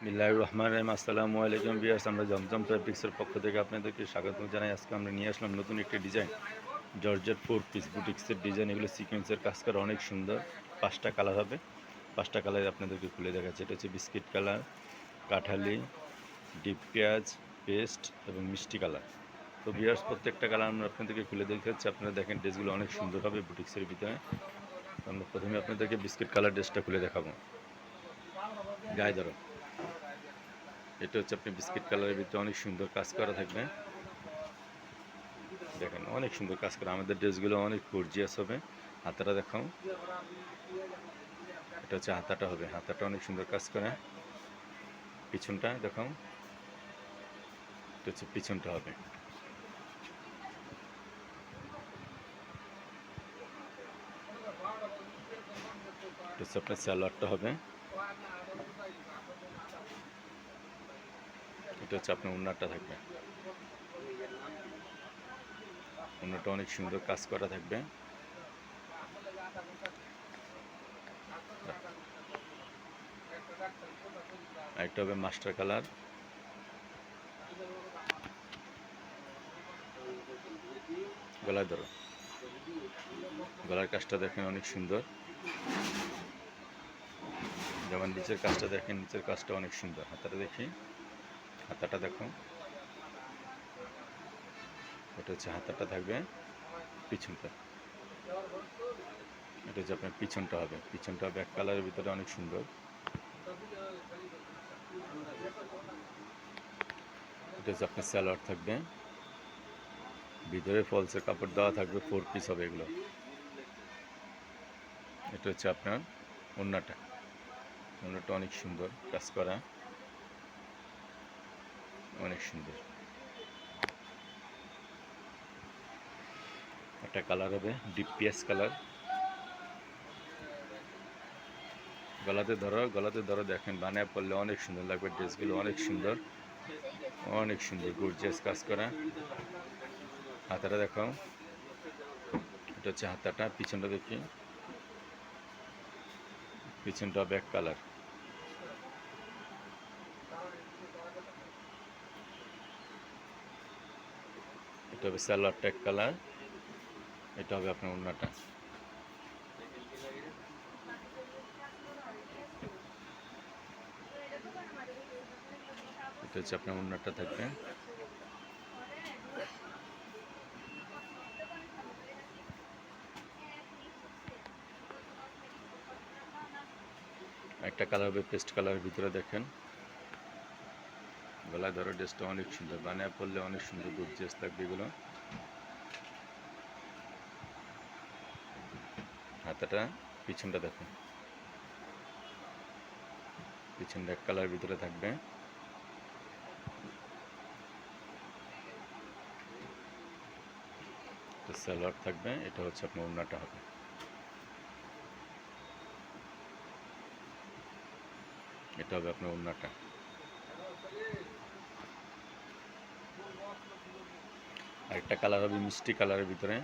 বিসমিল্লাহ রহমান রহিম আসসালামু আলাইকুম বিয়াস আমরা জমজম ফ্যাব্রিক্সের পক্ষ থেকে আপনাদেরকে স্বাগত জানাই। আজকে আমরা নিয়ে আসলাম নতুন একটি ডিজাইন। জর্জেট ফোর পিস বুটিক্সের ডিজাইন। এগুলো সিকোয়েন্সের কাজ করা অনেক সুন্দর। পাঁচটা কালার হবে। পাঁচটা কালার আপনাদেরকে খুলে দেখাচ্ছে। এটা হচ্ছে বিস্কিট কালার, কাঠালি, ডিপ পেঁয়াজ, পেস্ট এবং মিষ্টি কালার। তো বিয়ার্স প্রত্যেকটা কালার আমরা আপনাদেরকে খুলে দেখাচ্ছি। আপনারা দেখেন ড্রেসগুলো অনেক সুন্দর হবে বুটিক্সের ভিতরে। আমরা প্রথমে আপনাদেরকে বিস্কিট কালার ড্রেসটা খুলে দেখাবো। গায়ে ধরো। এটা হচ্ছে আপনি বিস্কিট কালারের ভিতরে অনেক সুন্দর কাজ করা থাকবে। দেখেন, অনেক সুন্দর কাজ করা। আমাদের ড্রেসগুলো অনেক গর্জিয়াস হবে। হাতাটা দেখাও। এটা হচ্ছে হাতাটা হবে। হাতাটা অনেক সুন্দর কাজ করা। পিছনটা দেখাও। এটা হচ্ছে পিছনটা হবে। এটা হচ্ছে আপনার স্যালোয়ারটা হবে। এটা হচ্ছে আপনার উন্নারটা থাকবে। উন্নারটা অনেক সুন্দর কাজ করা থাকবে। একটা হবে মাস্টার কালার। গলায় ধরো। গলার কাজটা দেখেন অনেক সুন্দর। যেমন নিচের কাজটা দেখেন, নিচের কাজটা অনেক সুন্দর। হাতাটা দেখি। হাতাটা দেখো। এটা হচ্ছে হাতাটা থাকবে পিছনটা। এটা হচ্ছে আপনার পিছনটা হবে। পিছনটা ব্যাক কালারের ভিতরে অনেক সুন্দর। এটা হচ্ছে আপনার স্যালোয়ার থাকবে। ভিতরে ফলসের কাপড় দেওয়া থাকবে ফোর পিস হবে এগুলো। এটা হচ্ছে আপনার ওন্নাটা। ওন্নাটা অনেক সুন্দর কাজ করা। অনেক সুন্দর। একটা কালার হবে ডিপ পিয়াস কালার। গলাতে ধরো গলাতে ধরো দেখেন, বানায় পড়লে অনেক সুন্দর লাগবে, ড্রেসগুলো অনেক সুন্দর। অনেক সুন্দর গর্জিয়াস কাজ করা। হাতাটা দেখাও এটা হচ্ছে হাতাটা, পিছনটা দেখি। পিছনটা ব্যাক কালার। এটা হবে স্যালোয়ার ট্যাক কালার এটা হবে আপনার অন্যটা এটা হচ্ছে আপনার অন্যটা থাকবে। একটা কালার হবে পেস্ট কালারের ভিতরে দেখেন। গলায় ধরো ড্রেসটা অনেক সুন্দর, বানিয়ে পড়লে অনেক সুন্দর গর্জিয়াস থাকবে এগুলো। হাতাটা পিছনটা দেখো। পিছনটা এক কালার ভিতরে থাকবে। স্যালোয়ার থাকবে, এটা হচ্ছে আপনার ওড়নাটা হবে। এটা হবে আপনার ওড়নাটা। আরেকটা কালার হবে মিষ্টি কালারের ভিতরে।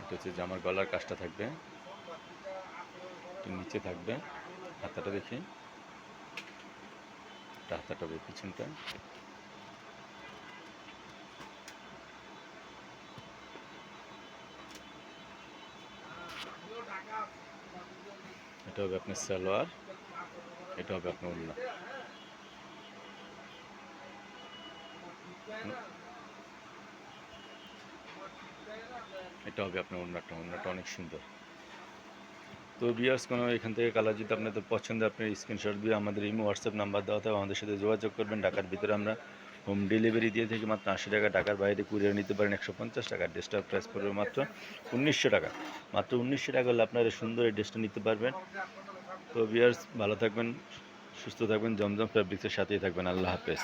এটা হচ্ছে জামার গলার কাজটা থাকবে। নিচে থাকবে, হাতাটা দেখি। হাতাটা হবে পিছনটা। এটা হবে আপনার সালোয়ার। এটা হবে আপনার উন্না এটা হবে আপনার অন্যটা অন্যটা অনেক সুন্দর। তো বিয়ার্স কোনো এখান থেকে কালার যদি আপনাদের পছন্দ, আপনি স্ক্রিনশট দিয়ে আমাদের ইমো হোয়াটসঅ্যাপ নাম্বার দেওয়া থাকবে, আমাদের সাথে যোগাযোগ করবেন। ঢাকার ভিতরে আমরা হোম ডেলিভারি দিয়ে থাকি মাত্র আশি টাকা, ঢাকার বাইরে কুরিয়ার নিতে পারেন একশো পঞ্চাশ টাকা ড্রেসটার প্রাইস পড়বে মাত্র উনিশশো টাকা। মাত্র উনিশশো টাকা হলে আপনারা সুন্দর এই ড্রেসটা নিতে পারবেন। তো বিয়ার্স ভালো থাকবেন সুস্থ থাকবেন জমজম ফ্যাব্রিক্সের সাথেই থাকবেন। আল্লাহ হাফেজ।